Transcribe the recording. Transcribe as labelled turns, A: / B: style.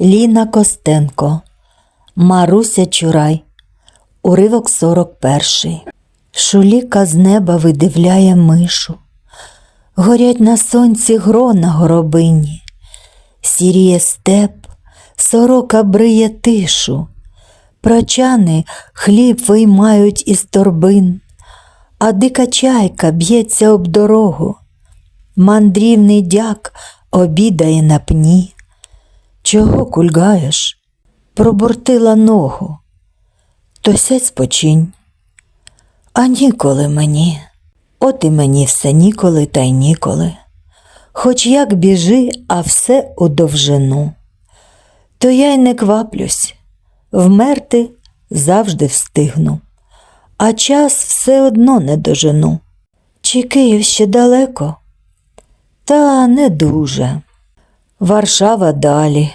A: Ліна Костенко, Маруся Чурай, уривок 41. Шуліка з неба видивляє мишу. Горять на сонці грона горобині, сіріє степ, сорока бриє тишу, прочани хліб виймають із торбин, а дика чайка б'ється об дорогу. Мандрівний дяк обідає на пні. Чого кульгаєш? Пробуртила ногу. То сядь спочинь. А ніколи мені, от і мені все ніколи та й ніколи. Хоч як біжи, а все у довжину. То я й не кваплюсь, вмерти завжди встигну, а час все одно не дожену. Чи Київ ще далеко? Та не дуже. Варшава далі.